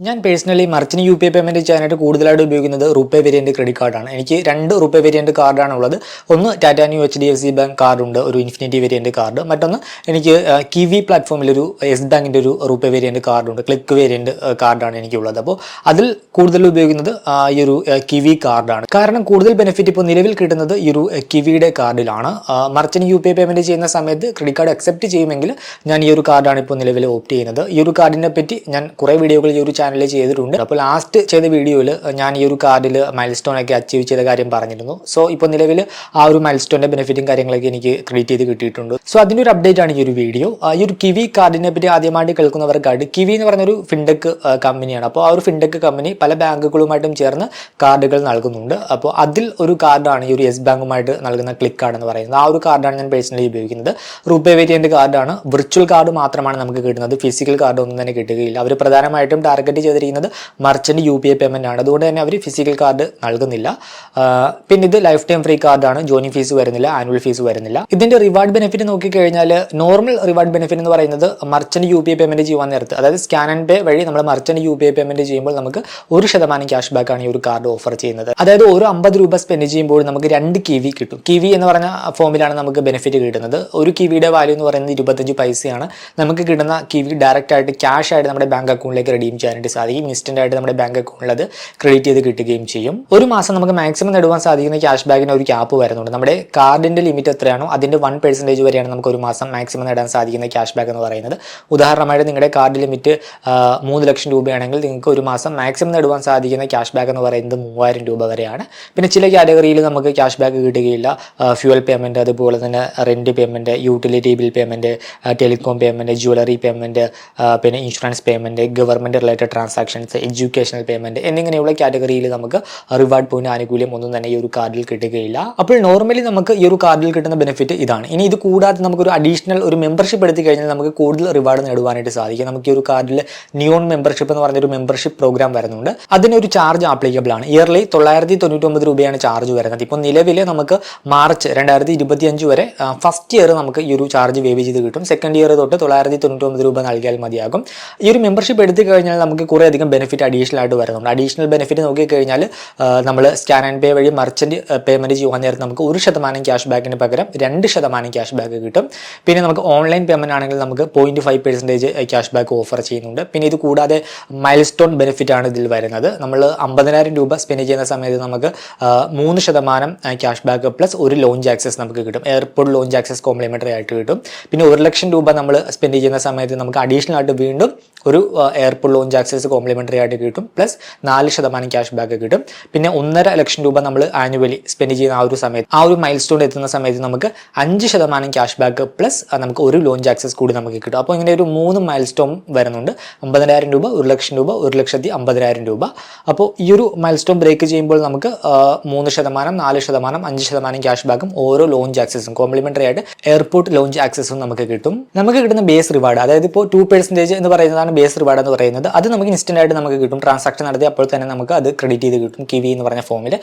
ഞാൻ personally merchant U P I payment ചെയ്യാനായിട്ട് കൂടുതലായിട്ട് ഉപയോഗിക്കുന്നത് റുപ്പേ വേരിയന്റ് ക്രെഡിറ്റ് കാർഡാണ് എനിക്ക് രണ്ട് റുപ്പേ വേരിയന്റ് കാർഡാണ് ഉള്ളത്. ഒന്ന് Tata Neu H D F C bank കാർഡുണ്ട് ഒരു ഇൻഫിനിറ്റി വേരിയന്റ് കാർഡ് മറ്റൊന്ന് എനിക്ക് കിവി പ്ലാറ്റ്ഫോമിലൊരു എസ് ബാങ്കിന്റെ ഒരു റുപ്പേ വേരിയന്റ് കാർഡുണ്ട് ക്ലിക്ക് വേരിയന്റ് കാർഡാണ് എനിക്കുള്ളത്. അപ്പോൾ അതിൽ കൂടുതൽ ഉപയോഗിക്കുന്നത് ഈ ഒരു കിവി കാർഡാണ് കാരണം കൂടുതൽ ബെനിഫിറ്റ് ഇപ്പോൾ നിലവിൽ കിട്ടുന്നത് ഈ ഒരു കിവിയുടെ കാർഡിലാണ് merchant U P I payment ചെയ്യുന്ന സമയത്ത് ക്രെഡിറ്റ് കാർഡ് അക്സെപ്റ്റ് ചെയ്യുമെങ്കിൽ ഞാൻ ഈ ഒരു കാർഡാണ് ഇപ്പോൾ നിലവിൽ ഓപ്റ്റ് ചെയ്യുന്നത്. ഈ ഒരു കാർഡിനെ പറ്റി ഞാൻ കുറേ വീഡിയോകൾ ഈ ഒരു ചാനലിൽ ചെയ്തിട്ടുണ്ട്. അപ്പോൾ ലാസ്റ്റ് ചെയ്ത വീഡിയോയിൽ ഞാൻ ഈ ഒരു കാർഡിൽ മൈൽ ഒക്കെ അച്ചീവ് ചെയ്ത കാര്യം പറഞ്ഞിരുന്നു. സോ ഇപ്പോൾ നിലവിൽ ആ ഒരു മൈൽ സ്റ്റോണിന്റെ ബെനിഫിറ്റും കാര്യങ്ങളൊക്കെ എനിക്ക് ക്രെഡിറ്റ് ചെയ്ത് കിട്ടിയിട്ടുണ്ട്. സോ അതിന്റെ ഒരു അപ്ഡേറ്റ് ആണ് ഈ ഒരു വീഡിയോ ഈ ഒരു കിവി കാർഡിനെ പറ്റി ആദ്യമായിട്ട് കേൾക്കുന്നവർക്കായിട്ട് കിവി എന്ന് പറയുന്ന ഒരു ഫിൻടെക് കമ്പനിയാണ് അപ്പോൾ ആ ഒരു ഫിൻടെക് കമ്പനി പല ബാങ്കുകളുമായിട്ടും ചേർന്ന് കാർഡുകൾ നൽകുന്നുണ്ട്. അപ്പോൾ അതിൽ ഒരു കാർഡാണ് ഈ ഒരു യെസ് ബാങ്കുമായിട്ട് നൽകുന്ന ക്ലിക്ക് കാർഡ് എന്ന് പറയുന്നത്. ആ ഒരു കാർഡാണ് ഞാൻ പേഴ്സണലി ഉപയോഗിക്കുന്നത്. റൂപേ വേരിയന്റ് കാർഡാണ് വിർച്വൽ കാർഡ് മാത്രമാണ് നമുക്ക് കിട്ടുന്നത്. ഫിസിക്കൽ കാർഡ് ഒന്നും തന്നെ കിട്ടുകയില്ല. അവർ പ്രധാനമായിട്ടും ടാർഗറ്റ് ചെയ്തിരിക്കുന്നത് merchant U P I payment ആണ്. അതുകൊണ്ട് തന്നെ അവർ ഫിസിക്കൽ കാർഡ് നൽകുന്നില്ല. പിന്നെ ഇത് ലൈഫ് ടൈം ഫ്രീ കാർഡാണ് ജോയിനിങ് ഫീസ് വരുന്നില്ല ആനുവൽ ഫീസ് വരുന്നില്ല. ഇതിന്റെ റിവാർഡ് ബെനിഫിറ്റ് നോക്കിക്കഴിഞ്ഞാൽ നോർമൽ റിവാർഡ് ബെനിഫിറ്റ് എന്ന് പറയുന്നത് merchant U P I payment ചെയ്യുവാൻ നേരത്ത് അതായത് സ്കാൻ ആൻഡ് പേ വഴി നമ്മൾ merchant U P I payment ചെയ്യുമ്പോൾ നമുക്ക് ഒരു ശതമാനം ക്യാഷ് ബാക്ക് ആണ് ഈ ഒരു കാർഡ് ഓഫർ ചെയ്യുന്നത്. അതായത് ഒരു അമ്പത് രൂപ സ്പെൻഡ് ചെയ്യുമ്പോൾ നമുക്ക് രണ്ട് കിവി കിട്ടും. കിവി എന്ന് പറഞ്ഞ ഫോമിലാണ് നമുക്ക് ബെനിഫിറ്റ് കിട്ടുന്നത്. ഒരു കിവിയുടെ വാല്യൂ എന്ന് പറയുന്നത് ഇരുപത്തഞ്ച് പൈസയാണ്. നമുക്ക് കിട്ടുന്ന കിവി ഡയറക്റ്റ് ആയിട്ട് ക്യാഷ് ആയിട്ട് നമ്മുടെ ബാങ്ക് അക്കൗണ്ടിലേക്ക് റെഡീം ചെയ്യാനായിട്ട് സാധിക്കും. ഇൻസ്റ്റന്റ് ആയിട്ട് നമ്മുടെ ബാങ്ക് അക്കൗണ്ടിൽ അത് ക്രെഡിറ്റ് ചെയ്ത് കിട്ടുകയും ചെയ്യും. ഒരു മാസം നമുക്ക് മാക്സിമം നേടുവാൻ സാധിക്കുന്ന ക്യാഷ് ബാക്കിന് ഒരു ക്യാപ്പ് വരുന്നുണ്ട്. നമ്മുടെ കാർഡിന്റെ ലിമിറ്റ് എത്രയാണോ അതിന്റെ വൺ പെർസെന്റേജ് വരെയാണ് നമുക്ക് ഒരു മാസം മാക്സിമം നേടാൻ സാധിക്കുന്ന ക്യാഷ് ബാക്ക് എന്ന് പറയുന്നത്. ഉദാഹരണമായിട്ട് നിങ്ങളുടെ കാർഡ് ലിമിറ്റ് മൂന്ന് ലക്ഷം രൂപയാണെങ്കിൽ നിങ്ങൾക്ക് ഒരു മാസം മാക്സിമം നേടുവാൻ സാധിക്കുന്ന ക്യാഷ് ബാക്ക് എന്ന് പറയുന്നത് മൂവായിരം രൂപ വരെയാണ്. പിന്നെ ചില കാറ്റഗറിയിൽ നമുക്ക് ക്യാഷ് ബാക്ക് കിട്ടുകയില്ല. ഫ്യൂവൽ പേയ്മെന്റ് അതുപോലെ തന്നെ rent payment utility bill payment telecom payment jewellery payment പിന്നെ insurance payment government related transactions educational payment എന്നിങ്ങനെയുള്ള കാറ്റഗറിയിൽ നമുക്ക് റിവാർഡ് പോയിന്റ് ആനുകൂല്യം ഒന്നും തന്നെ ഈ ഒരു കാർഡിൽ കിട്ടുകയില്ല. അപ്പോൾ നോർമലി നമുക്ക് ഈ ഒരു കാർഡിൽ കിട്ടുന്ന ബെനിഫിറ്റ് ഇതാണ്. ഇനി ഇത് കൂടാതെ നമുക്കൊരു അഡീഷണൽ ഒരു മെമ്പർഷിപ്പ് എടുത്തു കഴിഞ്ഞാൽ നമുക്ക് കൂടുതൽ റിവാർഡ് നേടുവാനായിട്ട് സാധിക്കും. നമുക്ക് ഈ ഒരു കാർഡിൽ നിയോൺ മെമ്പർഷിപ്പ് എന്ന് പറഞ്ഞൊരു മെമ്പർഷിപ്പ് പ്രോഗ്രാം വരുന്നുണ്ട്. അതിനൊരു ചാർജ് ആപ്ലിക്കബിൾ ആണ്. ഇയർലി തൊള്ളായിരത്തി തൊണ്ണൂറ്റൊമ്പത് രൂപയാണ് ചാർജ് വരുന്നത്. ഇപ്പോൾ നിലവിൽ നമുക്ക് മാർച്ച് രണ്ടായിരത്തി ഇരുപത്തി അഞ്ച് വരെ ഫസ്റ്റ് ഇയർ നമുക്ക് ഈ ഒരു ചാർജ് വേവ് ചെയ്ത് കിട്ടും. സെക്കൻഡ് ഇയർ തൊട്ട് തൊള്ളായിരത്തി തൊണ്ണൂറ്റൊമ്പത് രൂപ നൽകിയാൽ മതിയാകും. ഈ ഒരു മെമ്പർഷിപ്പ് എടുത്തു കഴിഞ്ഞാൽ നമുക്ക് കുറേ അധികം ബെനിഫിറ്റ് അഡീഷണൽ ആയിട്ട് വരുന്നുണ്ട് അഡീഷണൽ ബെനിഫിറ്റ് നോക്കിക്കഴിഞ്ഞാൽ നമ്മൾ സ്കാൻ ആൻഡ് പേ വഴി മർച്ചന്റ് പേയ്മെന്റ് ചെയ്യുവാൻ നേരത്ത് നമുക്ക് ഒരു ശതമാനം ക്യാഷ് ബാക്കിന് പകരം രണ്ട് ശതമാനം ക്യാഷ് ബാക്ക് കിട്ടും. പിന്നെ നമുക്ക് ഓൺലൈൻ പേയ്മെന്റ് ആണെങ്കിൽ നമുക്ക് point five percentage cash back offer ചെയ്യുന്നുണ്ട്. പിന്നെ ഇത് കൂടാതെ മൈൽ സ്റ്റോൺ ബെനിഫിറ്റ് ആണ് ഇതിൽ വരുന്നത്. നമ്മൾ അമ്പതിനായിരം രൂപ സ്പെൻഡ് ചെയ്യുന്ന സമയത്ത് നമുക്ക് മൂന്ന് ശതമാനം ക്യാഷ് ബാക്ക് പ്ലസ് ഒരു ലോഞ്ച് ആക്സസ് നമുക്ക് കിട്ടും. എയർപോർട്ട് ലോഞ്ച് ആക്സസ് കോംപ്ലിമെന്ററി ആയിട്ട് കിട്ടും. പിന്നെ ഒരു ലക്ഷം രൂപ നമ്മൾ സ്പെൻഡ് ചെയ്യുന്ന സമയത്ത് നമുക്ക് അഡീഷണൽ ആയിട്ട് വീണ്ടും ഒരു എയർപോർട്ട് ലോഞ്ച് ആക്സസ് കോംപ്ലിമെന്ററി ആയിട്ട് കിട്ടും. പ്ലസ് നാല് ശതമാനം ക്യാഷ് ബാക്ക് കിട്ടും. പിന്നെ ഒന്നര ലക്ഷം രൂപ നമ്മൾ ആനുവലി സ്പെൻഡ് ചെയ്യുന്ന ആ ഒരു സമയത്ത് ആ ഒരു മൈൽ സ്റ്റോൺ എത്തുന്ന സമയത്ത് നമുക്ക് അഞ്ച് ശതമാനം ക്യാഷ് ബാക്ക് പ്ലസ് നമുക്ക് ഒരു ലോഞ്ച് ആക്സസ് കൂടി നമുക്ക് കിട്ടും. അപ്പോൾ ഇങ്ങനെ ഒരു മൂന്ന് മൈൽ സ്റ്റോൺ വരുന്നുണ്ട്. അമ്പതിനായിരം രൂപ ഒരു ലക്ഷം രൂപ ഒരു ലക്ഷത്തി അമ്പതിനായിരം രൂപ. അപ്പോൾ ഈ ഒരു മൈൽ സ്റ്റോൺ ബ്രേക്ക് ചെയ്യുമ്പോൾ നമുക്ക് മൂന്ന് ശതമാനം നാല് ശതമാനം അഞ്ച് ശതമാനം ക്യാഷ് ബാക്കും ഓരോ ലോഞ്ച് ആക്സസും കോംപ്ലിമെന്ററി ആയിട്ട് എയർപോർട്ട് ലോഞ്ച് ആക്സസും നമുക്ക് കിട്ടും. നമുക്ക് കിട്ടുന്ന ബേസ് റിവാർഡ് അതായത് ഇപ്പോൾ ടു പെർസെന്റേജ് എന്ന് പറയുന്നതാണ് ബേസ് റിവാർഡ് എന്ന് പറയുന്നത്. അത് നമുക്ക് ഇൻസ്റ്റന്റ് ആയിട്ട് നമുക്ക് കിട്ടും. ട്രാൻസാക്ഷൻ നടത്തി അപ്പോൾ തന്നെ നമുക്ക് അത് ക്രെഡിറ്റ് ചെയ്ത് കിട്ടും കിവി എന്ന് പറഞ്ഞ ഫോമിൽ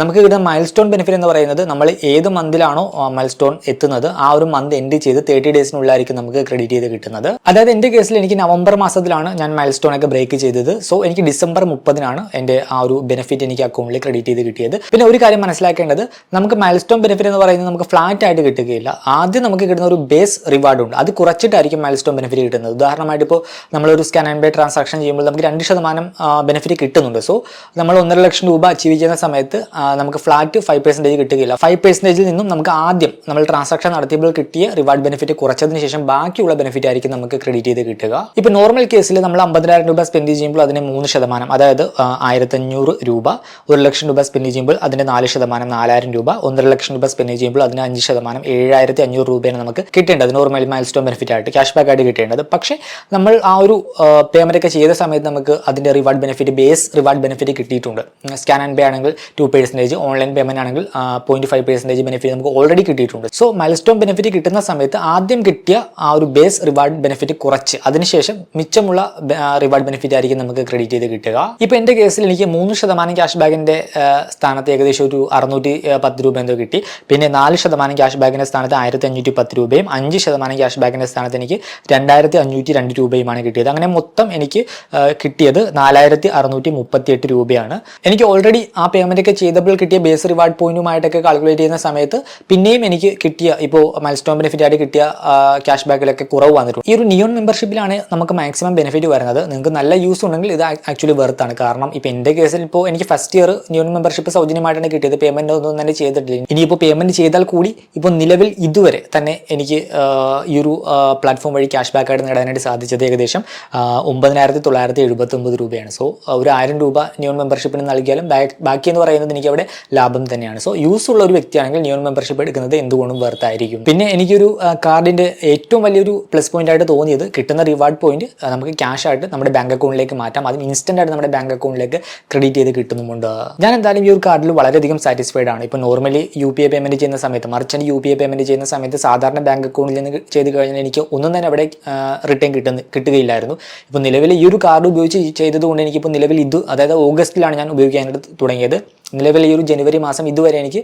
നമുക്ക് കിട്ടുന്ന മൈൽ സ്റ്റോൺ ബെനിഫിറ്റ് എന്ന് പറയുന്നത് നമ്മൾ ഏത് മന്തിലാണോ മൈൽ സ്റ്റോൺ എത്തുന്നത് ആ ഒരു മന്ത് എൻഡ് ചെയ്ത് തേർട്ടി ഡേയ്സിനുള്ളിലായിരിക്കും നമുക്ക് ക്രെഡിറ്റ് ചെയ്ത് കിട്ടുന്നത്. അതായത് എന്റെ കേസിൽ എനിക്ക് നവംബർ മാസത്തിലാണ് ഞാൻ മൈൽ സ്റ്റോൺ ഒക്കെ ബ്രേക്ക് ചെയ്തത്. സോ എനിക്ക് ഡിസംബർ മുപ്പതിനാണ് എന്റെ ആ ഒരു ബെനിഫിറ്റ് എനിക്ക് അക്കൗണ്ടിൽ ക്രെഡിറ്റ് ചെയ്ത് കിട്ടിയത്. പിന്നെ ഒരു കാര്യം മനസ്സിലാക്കേണ്ടത് നമുക്ക് മൈൽ സ്റ്റോൺ ബെനിഫിറ്റ് എന്ന് പറയുന്നത് നമുക്ക് ഫ്ലാറ്റ് ആയിട്ട് കിട്ടുകയില്ല. ആദ്യം നമുക്ക് കിട്ടുന്ന ഒരു ബേസ് റിവാർഡ് ഉണ്ട്. അത് കുറച്ചിട്ടായിരിക്കും മൈൽ സ്റ്റോൺ ബെനിഫിറ്റ് കിട്ടുന്നത്. ഉദാഹരണമായിട്ട് ഇപ്പോൾ നമ്മളൊരു സ്കാൻ ആൻഡ് പേ ട്രാൻസാക്ഷൻ ചെയ്യുമ്പോൾ നമുക്ക് രണ്ട് ശതമാനം ബെനിഫിറ്റ് കിട്ടുന്നുണ്ട്. സോ നമ്മൾ ഒന്നര ലക്ഷം രൂപ അച്ചീവ് ചെയ്യുന്ന സമയത്ത് നമുക്ക് ഫ്ലാറ്റ് ഫൈവ് പെർസെന്റേജ് കിട്ടുകയില്ല. ഫൈവ് പെർസെന്റേജിൽ നിന്നും നമുക്ക് ആദ്യം നമ്മൾ ട്രാൻസാക്ഷൻ നടത്തിയപ്പോൾ കിട്ടിയ റിവാർഡ് ബെനിഫിറ്റ് കുറച്ചതിന് ശേഷം ബാക്കിയുള്ള ബെനിഫിറ്റ് ആയിരിക്കും നമുക്ക് ക്രെഡിറ്റ് ചെയ്ത് കിട്ടുക. ഇപ്പോൾ നോർമൽ കേസിൽ നമ്മൾ അമ്പതിനായിരം രൂപ സ്പെൻഡ് ചെയ്യുമ്പോൾ അതിന് മൂന്ന് ശതമാനം അതായത് ആയിരത്തഞ്ഞൂറ് രൂപ ഒരു ലക്ഷം രൂപ സ്പെൻഡ് ചെയ്യുമ്പോൾ അതിന് നാല് ശതമാനം നാലായിരം രൂപ ഒന്നര ലക്ഷം രൂപ സ്പെൻഡ് ചെയ്യുമ്പോൾ അതിന് അഞ്ച് ശതമാനം ഏഴായിരത്തി അഞ്ഞൂറ് രൂപയാണ് നമുക്ക് കിട്ടേണ്ടത്. നോർമൽ മൈൽ സ്റ്റോൺ ബെനിഫിറ്റ് ആയിട്ട് ക്യാഷ് ബാക്ക് ആയിട്ട് കിട്ടേണ്ടത്. പക്ഷേ നമ്മൾ ആ ഒരു പേയ്മെന്റ് ഒക്കെ ചെയ്ത സമയത്ത് നമുക്ക് അതിന്റെ reward benefit base reward benefit കിട്ടിയിട്ടുണ്ട്. സ്കാൻ ആൻഡ് പേ ആണെങ്കിൽ ടു പെർസെന്റേജ് ഓൺലൈൻ പേയ്മെന്റ് ആണെങ്കിൽ പോയിന്റ് ഫൈവ് പെർസെന്റേജ് ബെനിഫിറ്റ് നമുക്ക് ഓൾറെഡി കിട്ടിയിട്ടുണ്ട്. സോ മൈൽസ്റ്റോൺ ബെനിഫിറ്റ് കിട്ടുന്ന സമയത്ത് ആദ്യം കിട്ടിയ ആ ഒരു ബേസ് റിവാർഡ് ബെനിഫിറ്റ് കുറച്ച്. അതിനുശേഷം മിച്ചമുള്ള റിവാർഡ് ബെനിഫിറ്റ് ആയിരിക്കും നമുക്ക് ക്രെഡിറ്റ് ചെയ്ത് കിട്ടുക. ഇപ്പോൾ എന്റെ കേസിൽ എനിക്ക് മൂന്ന് ശതമാനം ക്യാഷ് ബാഗിന്റെ സ്ഥാനത്ത് ഏകദേശം ഒരു അറുന്നൂറ്റി പത്ത് രൂപ എന്തോ കിട്ടി. പിന്നെ നാല് ശതമാനം ക്യാഷ് ബാഗിന്റെ സ്ഥാനത്ത് ആയിരത്തി അഞ്ഞൂറ്റി പത്ത് രൂപയും അഞ്ച് ശതമാനം ക്യാഷ് ബാഗിന്റെ സ്ഥാനത്ത് എനിക്ക് രണ്ടായിരത്തി അഞ്ഞൂറ്റി രണ്ട് രൂപയുമാണ് കിട്ടിയത്. അങ്ങനെ മൊത്തം എനിക്ക് കിട്ടിയത് നാലായിരത്തി അറുന്നൂറ്റി മുപ്പത്തി എട്ട് രൂപയാണ്. എനിക്ക് ഓൾറെഡി ആ പേയ്മെന്റ് ഒക്കെ ചെയ്തപ്പോൾ കിട്ടിയ ബേസ് റിവാർഡ് പോയിന്റുമായിട്ടൊക്കെ കാൽക്കുലേറ്റ് ചെയ്യുന്ന സമയത്ത് പിന്നെയും എനിക്ക് കിട്ടിയ ഇപ്പോൾ മൈൽ സ്റ്റോൺ ബെനിഫിറ്റ് ആയിട്ട് കിട്ടിയ ക്യാഷ് ബാക്കിലൊക്കെ കുറവ് വന്നിട്ടുണ്ട്. ഈ ഒരു നിയോൺ മെമ്പർഷിപ്പിലാണ് നമുക്ക് മാക്സിമം ബെനിഫിറ്റ് വരുന്നത്. നിങ്ങൾക്ക് നല്ല യൂസ് ഉണ്ടെങ്കിൽ ഇത് ആക്ച്വലി വെർത്താണ് കാരണം ഇപ്പോൾ എന്റെ കേസിൽ ഇപ്പോൾ എനിക്ക് ഫസ്റ്റ് ഇയർ നിയോൺ മെമ്പർഷിപ്പ് സൗജന്യമായിട്ടാണ് കിട്ടിയത്. പേയ്മെന്റ് ഒന്നും തന്നെ ചെയ്തിട്ടില്ല. ഇനിയിപ്പോൾ പേയ്മെന്റ് ചെയ്താൽ കൂടി ഇപ്പോൾ നിലവിൽ ഇതുവരെ തന്നെ എനിക്ക് ഈ ഒരു പ്ലാറ്റ്ഫോം വഴി ക്യാഷ് ബാക്ക് ആയിട്ട് നേടാനായിട്ട് സാധിച്ചത് ഏകദേശം ഒമ്പതിനായിരത്തി തൊള്ളായിരത്തി എഴുപത്തി ഒമ്പത് രൂപയാണ്. സോ ഒരു ആയിരം രൂപ ന്യൂൺ മെമ്പർഷിപ്പിന് നൽകിയാലും ബാക്ക് എന്ന് പറയുന്നത് എനിക്ക് അവിടെ ലാഭം തന്നെയാണ്. സോ യൂസ് ഉള്ള ഒരു വ്യക്തിയാണെങ്കിൽ ന്യൂൺ മെമ്പർഷിപ്പ് എടുക്കുന്നത് എന്തുകൊണ്ടും വെർത്തായിരിക്കും പിന്നെ എനിക്കൊരു കാർഡിന്റെ ഏറ്റവും വലിയൊരു പ്ലസ് പോയിന്റ് ആയിട്ട് തോന്നിയത് കിട്ടുന്ന റിവാർഡ് പോയിന്റ് നമുക്ക് ക്യാഷ് ആയിട്ട് നമ്മുടെ ബാങ്ക് അക്കൗണ്ടിലേക്ക് മാറ്റാം. അതും ഇൻസ്റ്റന്റ് ആയിട്ട് നമ്മുടെ ബാങ്ക് അക്കൗണ്ടിലേക്ക് ക്രെഡിറ്റ് ചെയ്ത് കിട്ടുന്നുമുണ്ട്. ഞാൻ എന്തായാലും ഈ ഒരു കാർഡിൽ വളരെയധികം സാറ്റിസ്ഫൈഡ് ആണ്. ഇപ്പോൾ normally U P I payment ചെയ്യുന്ന സമയത്ത് merchant U P I payment ചെയ്യുന്ന സമയത്ത് സാധാരണ ബാങ്ക് അക്കൗണ്ടിൽ നിന്ന് ചെയ്ത് കഴിഞ്ഞാൽ എനിക്ക് ഒന്നും തന്നെ അവിടെ റിട്ടേൺ കിട്ടുന്ന കിട്ടുകയില്ലായിരുന്നു ഇപ്പോൾ നിലവിൽ ഈ ഒരു കാർഡ് ഉപയോഗിച്ച് ചെയ്തതുകൊണ്ട് എനിക്കിപ്പോൾ നിലവിൽ ഇത് അതായത് ഓഗസ്റ്റിലാണ് ഞാൻ ഉപയോഗിക്കാനായിട്ട് തുടങ്ങിയത്. നിലവിൽ ഈ ഒരു ജനുവരി മാസം ഇതുവരെ എനിക്ക്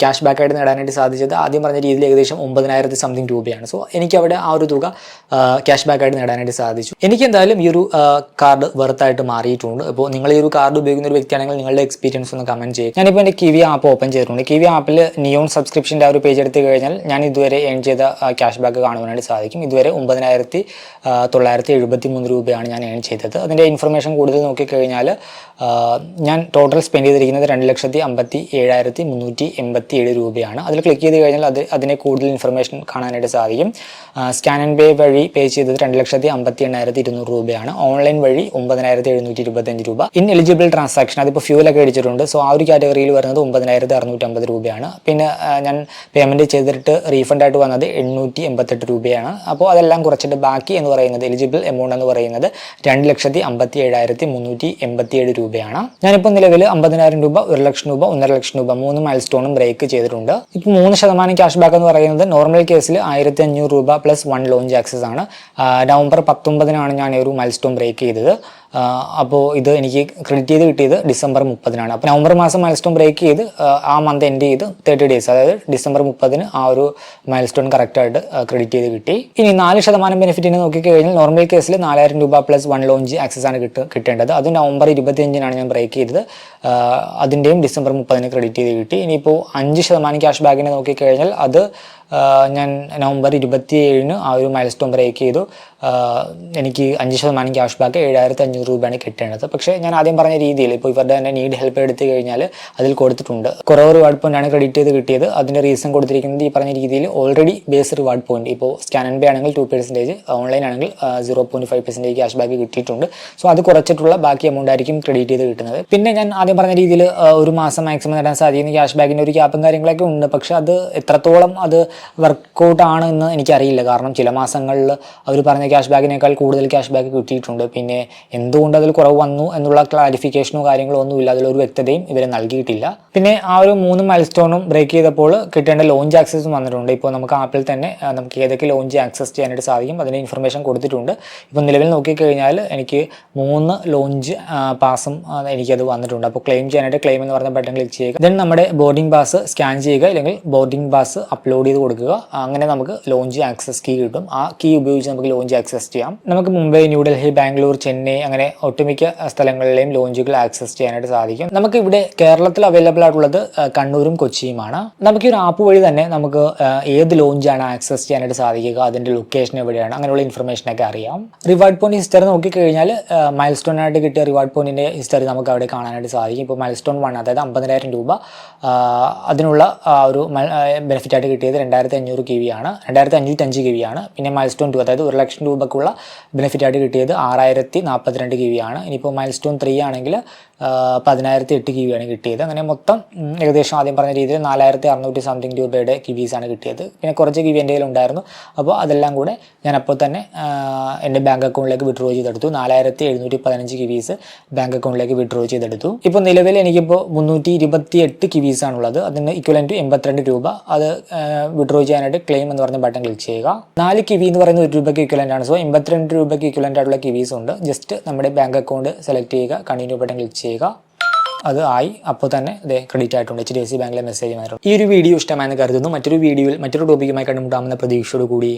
ക്യാഷ് ബാക്കായിട്ട് നേടാനായിട്ട് സാധിച്ചത് ആദ്യം പറഞ്ഞ രീതിയിൽ ഏകദേശം ഒമ്പതിനായിരത്തി സംതിങ് രൂപയാണ്. സോ എനിക്ക് അവിടെ ആ ഒരു തുക ക്യാഷ് ബാക്കായിട്ട് നേടാനായിട്ട് സാധിച്ചു. എനിക്ക് എന്തായാലും ഈ ഒരു കാർഡ് വെറുത്തായിട്ട് മാറിയിട്ടുണ്ട്. അപ്പോൾ നിങ്ങൾ ഈ ഒരു കാർഡ് ഉപയോഗിക്കുന്ന ഒരു വ്യക്തിയാണെങ്കിൽ നിങ്ങളുടെ എക്സ്പീരിയൻസ് ഒന്ന് കമന്റ് ചെയ്യും ഞാനിപ്പോൾ എന്റെ കിവി ആപ്പ് ഓപ്പൺ ചെയ്തിട്ടുണ്ട്. കിവി ആപ്പിൽ നിയോൺ സബ്സ്ക്രിപ്ഷന്റെ ആ ഒരു പേജ് എടുത്ത് കഴിഞ്ഞാൽ ഞാൻ ഇതുവരെ ഏൺ ചെയ്ത ക്യാഷ് ബാക്ക് കാണുവാനായിട്ട് സാധിക്കും. ഇതുവരെ ഒമ്പതിനായിരത്തി തൊള്ളായിരത്തി എഴുപത്തി മൂന്ന് രൂപയാണ് ഞാൻ ഏൺ ചെയ്തത്. അതിന്റെ ഇൻഫർമേഷൻ കൂടുതൽ നോക്കിക്കഴിഞ്ഞാൽ ഞാൻ ടോട്ടൽ സ്പെൻഡ് ചെയ്തിരിക്കുന്നത് രണ്ട് ലക്ഷത്തി അമ്പത്തി ഏഴായിരത്തി മുന്നൂറ്റി എൺപത്തി ഏഴ് രൂപയാണ്. അതിൽ ക്ലിക്ക് ചെയ്ത് കഴിഞ്ഞാൽ അത് അതിനെ കൂടുതൽ ഇൻഫർമേഷൻ കാണാനായിട്ട് സാധിക്കും. സ്കാൻ ആൻഡ് പേ വഴി പേ ചെയ്തത് രണ്ട് ലക്ഷത്തി അമ്പത്തി എണ്ണായിരത്തി ഇരുന്നൂറ് രൂപയാണ്. ഓൺലൈൻ വഴി ഒമ്പതിനായിരത്തി എഴുന്നൂറ്റി ഇരുപത്തഞ്ച് രൂപ. ഇൻ എലിജിബിൾ ട്രാൻസാക്ഷൻ അതിപ്പോൾ ഫ്യൂലൊക്കെ അടിച്ചിട്ടുണ്ട്. സോ ആ ഒരു കാറ്റഗറിയിൽ വരുന്നത് ഒമ്പതിനായിരത്തി അറുന്നൂറ്റമ്പത് രൂപയാണ്. പിന്നെ ഞാൻ പേയ്മെന്റ് ചെയ്തിട്ട് റീഫണ്ട് ആയിട്ട് വന്നത് എണ്ണൂറ്റി എൺപത്തെട്ട് രൂപയാണ്. അപ്പോൾ അതെല്ലാം കുറച്ചിട്ട് ബാക്കി എന്ന് പറയുന്നത് എലിജിബിൾ എമൗണ്ട് എന്ന് പറയുന്നത് രണ്ട് ലക്ഷത്തി അമ്പത്തി ഏഴായിരത്തി മുന്നൂറ്റി എൺപത്തി ഏഴ് രൂപയാണ്. ഞാനിപ്പോൾ നിലവിൽ അമ്പതിനായിരം രൂപ ഒരു ലക്ഷം രൂപ ഒന്നര ലക്ഷം രൂപ മൂന്ന് മൈൽ സ്റ്റോണും ബ്രേക്ക് ചെയ്തിട്ടുണ്ട്. ഇപ്പോൾ മൂന്ന് ശതമാനം ക്യാഷ് ബാക്ക് എന്ന് പറയുന്നത് നോർമൽ കേസിൽ ആയിരത്തി അഞ്ഞൂറ് രൂപ പ്ലസ് വൺ ലോഞ്ച് ആക്സസ് ആണ്. നവംബർ പത്തൊമ്പതിനാണ് ഞാൻ ഒരു മൈൽ സ്റ്റോൺ ബ്രേക്ക് ചെയ്തത്. അപ്പോൾ ഇത് എനിക്ക് ക്രെഡിറ്റ് ചെയ്ത് കിട്ടിയത് ഡിസംബർ മുപ്പതിനാണ്. അപ്പോൾ നവംബർ മാസം മൈൽ സ്റ്റോൺ ബ്രേക്ക് ചെയ്ത് ആ, മന്ത് എൻഡ് ചെയ്ത് തേർട്ടി ഡേയ്സ് അതായത് ഡിസംബർ മുപ്പതിന് ആ ഒരു മൈൽ സ്റ്റോൺ കറക്റ്റായിട്ട് ക്രെഡിറ്റ് ചെയ്ത് കിട്ടി. ഇനി നാല് ശതമാനം ബെനിഫിറ്റിന് നോക്കിക്കഴിഞ്ഞാൽ നോർമൽ കേസിൽ നാലായിരം രൂപ പ്ലസ് വൺ ലോഞ്ച് ആക്സസ് ആണ് കിട്ട കിട്ടേണ്ടത്. അത് നവംബർ ഇരുപത്തിയഞ്ചിനാണ് ഞാൻ ബ്രേക്ക് ചെയ്തത്. അതിന്റെയും ഡിസംബർ മുപ്പതിന് ക്രെഡിറ്റ് ചെയ്ത് കിട്ടി. ഇനിയിപ്പോൾ അഞ്ച് ശതമാനം ക്യാഷ് ബാക്കിനെ നോക്കിക്കഴിഞ്ഞാൽ അത് ഞാൻ നവംബർ ഇരുപത്തി ഏഴിന് ആ ഒരു മൈൽ സ്റ്റോൺ ബ്രേക്ക് ചെയ്തു എനിക്ക് അഞ്ച് ശതമാനം ക്യാഷ് ബാക്ക് ഏഴായിരത്തി അഞ്ഞൂറ് രൂപയാണ് കിട്ടേണ്ടത്. പക്ഷേ ഞാൻ ആദ്യം പറഞ്ഞ രീതിയിൽ ഇപ്പോൾ ഇവരുടെ തന്നെ നീഡ് ഹെൽപ്പ് എടുത്തു കഴിഞ്ഞാൽ അതിൽ കൊടുത്തിട്ടുണ്ട്. കുറവ് റിവാർഡ് പോയിന്റ് ആണ് ക്രെഡിറ്റ് ചെയ്ത് കിട്ടിയത്. അതിന്റെ റീസൺ കൊടുത്തിരിക്കുന്നത് ഈ പറഞ്ഞ രീതിയിൽ ഓൾറെഡി ബേസ് റിവാർഡ് പോയിന്റ് ഇപ്പോൾ സ്കാൻ ആൻഡ് പേ ആണെങ്കിൽ ടു പെർസെന്റേജ് ഓൺലൈൻ ആണെങ്കിൽ zero point five percentage cash back കിട്ടിയിട്ടുണ്ട്. സോ അത് കുറച്ചിട്ടുള്ള ബാക്കി എമൗണ്ട് ആയിരിക്കും ക്രെഡിറ്റ് ചെയ്ത് കിട്ടുന്നത്. പിന്നെ ഞാൻ ആദ്യം പറഞ്ഞ രീതിയിൽ ഒരു മാസം മാക്സിമം നേടാൻ സാധിക്കുന്ന ക്യാഷ് ബാക്കിന്റെ ഒരു ക്യാപ്പും കാര്യങ്ങളൊക്കെ ഉണ്ട്. പക്ഷേ അത് എത്രത്തോളം അത് വർക്കൗട്ട് ആണ് എന്ന് എനിക്കറിയില്ല. കാരണം ചില മാസങ്ങളിൽ അവർ പറഞ്ഞ ക്യാഷ് ബാക്കിനേക്കാൾ കൂടുതൽ ക്യാഷ് ബാക്ക് കിട്ടിയിട്ടുണ്ട്. പിന്നെ എന്തുകൊണ്ട് അതിൽ കുറവ് വന്നു എന്നുള്ള ക്ലാരിഫിക്കേഷനോ കാര്യങ്ങളോ ഒന്നുമില്ല. അതിലൊരു വ്യക്തതയും ഇവരെ നൽകിയിട്ടില്ല. പിന്നെ ആ ഒരു മൂന്ന് മൈൽസ്റ്റോണും ബ്രേക്ക് ചെയ്തപ്പോൾ കിട്ടേണ്ട ലോഞ്ച് ആക്സസും വന്നിട്ടുണ്ട്. ഇപ്പോൾ നമുക്ക് ആപ്പിൽ തന്നെ നമുക്ക് ഏതൊക്കെ ലോഞ്ച് ആക്സസ് ചെയ്യാനായിട്ട് സാധിക്കും അതിന്റെ ഇൻഫർമേഷൻ കൊടുത്തിട്ടുണ്ട്. ഇപ്പോൾ നിലവിൽ നോക്കിക്കഴിഞ്ഞാൽ എനിക്ക് മൂന്ന് ലോഞ്ച് പാസും എനിക്കത് വന്നിട്ടുണ്ട്. അപ്പോൾ ക്ലെയിം ചെയ്യാനായിട്ട് ക്ലെയിം എന്ന് പറഞ്ഞ ബട്ടൺ ക്ലിക്ക് ചെയ്യുക. ദെൻ നമ്മുടെ ബോർഡിംഗ് പാസ് സ്കാൻ ചെയ്യുക. അല്ലെങ്കിൽ ബോർഡിംഗ് പാസ് അപ്ലോഡ് ചെയ്ത് കൊടുക്കുക. അങ്ങനെ നമുക്ക് ലോഞ്ച് ആക്സസ് കീ കിട്ടും. ആ കീ ഉപയോഗിച്ച് നമുക്ക് ലോഞ്ച് ആക്സസ് ചെയ്യാം. നമുക്ക് മുംബൈ ന്യൂഡൽഹി ബാംഗ്ലൂർ ചെന്നൈ അങ്ങനെ ഒട്ടുമിക്ക സ്ഥലങ്ങളിലെയും ലോഞ്ചുകൾ ആക്സസ് ചെയ്യാനായിട്ട് സാധിക്കും. നമുക്ക് ഇവിടെ കേരളത്തിൽ അവൈലബിൾ ആയിട്ടുള്ളത് കണ്ണൂരും കൊച്ചിയുമാണ്. നമുക്ക് ഈ ഒരു ആപ്പ് വഴി തന്നെ നമുക്ക് ഏത് ലോഞ്ചാണ് ആക്സസ് ചെയ്യാനായിട്ട് സാധിക്കുക അതിന്റെ ലൊക്കേഷൻ എവിടെയാണ് അങ്ങനെയുള്ള ഇൻഫർമേഷൻ ഒക്കെ അറിയാം. റിവാർഡ് പോയിന്റ് ഹിസ്റ്ററി നോക്കിക്കഴിഞ്ഞാൽ മൈൽ സ്റ്റോൺ ആയിട്ട് കിട്ടിയ റിവാർഡ് പോയിന്റിന്റെ ഹിസ്റ്ററി നമുക്ക് അവിടെ കാണാനായിട്ട് സാധിക്കും. ഇപ്പോൾ മൈൽ സ്റ്റോൺ വൺ അതായത് അമ്പതിനായിരം രൂപ അതിനുള്ള ഒരു ബെനിഫിറ്റ് ആയിട്ട് കിട്ടിയത് അഞ്ഞൂറ് കെ വി ആണ്. രണ്ടായിരത്തി അഞ്ഞൂറ്റി അഞ്ച് കെ വി ആണ്. പിന്നെ മൈൽ സ്റ്റോൺ ടു അതായത് ഒരു ലക്ഷം രൂപക്കുള്ള ബെനിഫിറ്റ് ആയിട്ട് കിട്ടിയത് ആറായിരത്തി നാൽപ്പത്തിരണ്ട് കെ വി ആണ്. ഇനിയിപ്പോൾ മൈൽ സ്റ്റോൺ ത്രീ ആണെങ്കിൽ പതിനായിരത്തി എട്ട് കെ വി ആണ് കിട്ടിയത്. അങ്ങനെ മൊത്തം ഏകദേശം ആദ്യം പറഞ്ഞ രീതിയിൽ നാലായിരത്തി അറുന്നൂറ്റി സംതിങ് രൂപയുടെ ആണ് കിട്ടിയത്. പിന്നെ കുറച്ച് കിവി എന്റെ ഉണ്ടായിരുന്നു. അപ്പോൾ അതെല്ലാം കൂടെ ഞാൻ അപ്പോൾ തന്നെ എന്റെ ബാങ്ക് അക്കൗണ്ടിലേക്ക് വിഡ്രോ ചെയ്തെടുത്തു. നാലായിരത്തി എഴുന്നൂറ്റി പതിനഞ്ച് കിവീസ് ബാങ്ക് അക്കൗണ്ടിലേക്ക് വിഡ്രോ ചെയ്തെടുത്തു. ഇപ്പോൾ നിലവിൽ എനിക്കിപ്പോൾ മുന്നൂറ്റി ഇരുപത്തി എട്ട് കിവീസാണുള്ളത് അതിന് ഇക്വലൻ ടു എൺപത്തിരണ്ട് രൂപ. അത് വിഡ്രോ ചെയ്യാനായിട്ട് ക്ലെയിം എന്ന് പറഞ്ഞ ബട്ടൺ ക്ലിക്ക് ചെയ്യുക. നാല് കിവി എന്ന് പറയുന്ന ഒരു രൂപയ്ക്ക് ഇക്വലന്റ് ആണ്. സോ എൺപത്തിരണ്ട് രൂപയ്ക്ക് ഇക്വലന്റ് ആയിട്ടുള്ള കിവീസ് ഉണ്ട്. ജസ്റ്റ് നമ്മുടെ ബാങ്ക് അക്കൗണ്ട് സെലക്ട് ചെയ്യുക. കണ്ടിന്യൂ ബട്ടൺ ക്ലിക്ക് ചെയ്യുക. അത് ആയി. അപ്പോൾ തന്നെ ഇത് ക്രെഡിറ്റ് ആയിട്ടുണ്ട്. എച്ച് ഡി എഫ് സി ബാങ്കിലെ മെസ്സേജ് മാറും ഈ ഒരു വീഡിയോ ഇഷ്ടമായെന്ന് കരുതുന്നു. മറ്റൊരു വീഡിയോയിൽ മറ്റൊരു ടോപ്പിക്കുമായി കണ്ടുമുട്ടാമെന്ന പ്രതീക്ഷയോട് കൂടി